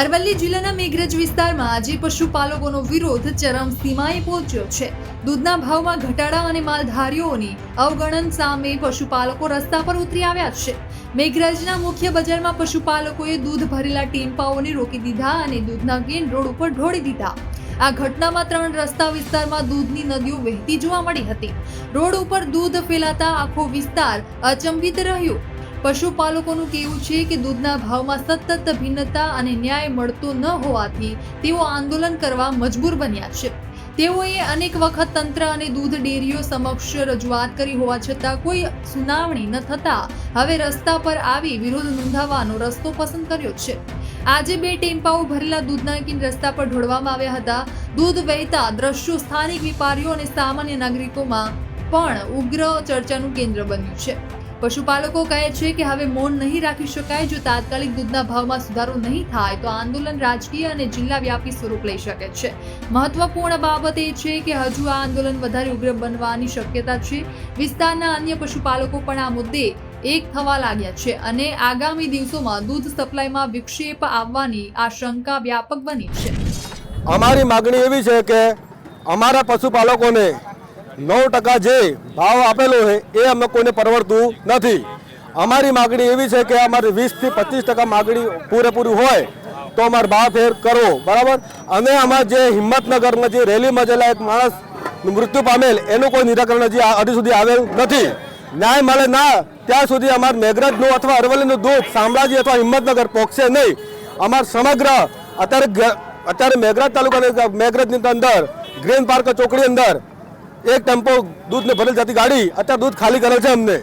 અરવલ્લી જિલ્લાના મેઘરજ વિસ્તારમાં આજે પશુપાલકોનો વિરોધ ચરમ સીમાએ પહોંચ્યો છે. દૂધના ભાવમાં ઘટાડા અને માલધારીઓની અવગણન સામે પશુપાલકો રસ્તા પર ઉતરી આવ્યા છે. મેઘરજના મુખ્ય બજારમાં પશુપાલકોએ દૂધ ભરેલા ટેમ્પાઓને રોકી દીધા અને દૂધના કેન રોડ ઉપર ઢોળી દીધા. આ ઘટનામાં ત્રણ રસ્તા વિસ્તારમાં દૂધની નદીઓ વહેતી જોવા મળી હતી. રોડ ઉપર દૂધ ફેલાતા આખો વિસ્તાર અચંબિત રહ્યો. પશુપાલકોનું કહેવું છે કે દૂધના ભાવમાં સતત ભિન્નતા અને ન્યાય મળતો ન હોવાથી તેઓ આંદોલન કરવા મજબૂર બન્યા છે. તેઓએ અનેક વખત તંત્ર અને દૂધ ડેરીઓ સમક્ષ રજૂઆત કરી હોવા છતાં કોઈ સુનાવણી ન થતા હવે રસ્તા પર આવી વિરોધ નોંધાવવાનો રસ્તો પસંદ કર્યો છે. આજે બે ટેમ્પાઓ ભરેલા દૂધના કિન રસ્તા પર ઢોળવામાં આવ્યા હતા. દૂધ વહેતા દ્રશ્યો સ્થાનિક વેપારીઓ અને સામાન્ય નાગરિકોમાં પણ ઉગ્ર ચર્ચાનું કેન્દ્ર બન્યું છે. પશુપાલકો કહે છે કે હવે મૌન નહીં રાખી શકાય જો તાત્કાલિક દૂધના ભાવમાં સુધારો નહીં થાય તો આંદોલન રાજકીય અને જિલ્લા વ્યાપી સ્વરૂપ લઈ શકે છે. મહત્વપૂર્ણ બાબત એ છે કે હજુ આ આંદોલન વધારે ઉગ્ર બનવાની શક્યતા છે. વિસ્તારના અન્ય પશુપાલકો પણ આ મુદ્દે એક થવા લાગ્યા છે અને આગામી દિવસોમાં દૂધ સપ્લાયમાં વિક્ષેપ આવવાની આશંકા વ્યાપક બની છે. અમારી માગણી એવી છે કે અમારા પશુપાલકોને નવ ટકા જે ભાવ આપેલો છે, એ અમે કોઈને પરવડતું નથી. અમારી માગણી એવી છે કે અમારી વીસથી પચીસ ટકા માગણી પૂરેપૂરી હોય, તો અમારે ભાવ ફેર કરવો, બરાબર? અને અમારે જે હિંમતનગરમાં જે રેલીમાં જેલા એક માણસ મૃત્યુ પામેલ, એનું કોઈ નિરાકરણ હજી હજી સુધી આવેલ નથી. ન્યાય મળે ના, ત્યાં સુધી અમારે મેઘરજનું અથવા અરવલ્લીનું દુઃખ શામળાજી અથવા હિંમતનગર પહોંચશે નહીં. અમારે સમગ્ર અત્યારે અત્યારે મેઘરજ તાલુકાની મેઘરજની અંદર, ગ્રીન પાર્ક ચોકડી અંદર એક ટેમ્પો દૂધને ભરેલ જતી ગાડી અત્યારે દૂધ ખાલી કરે છે અમને.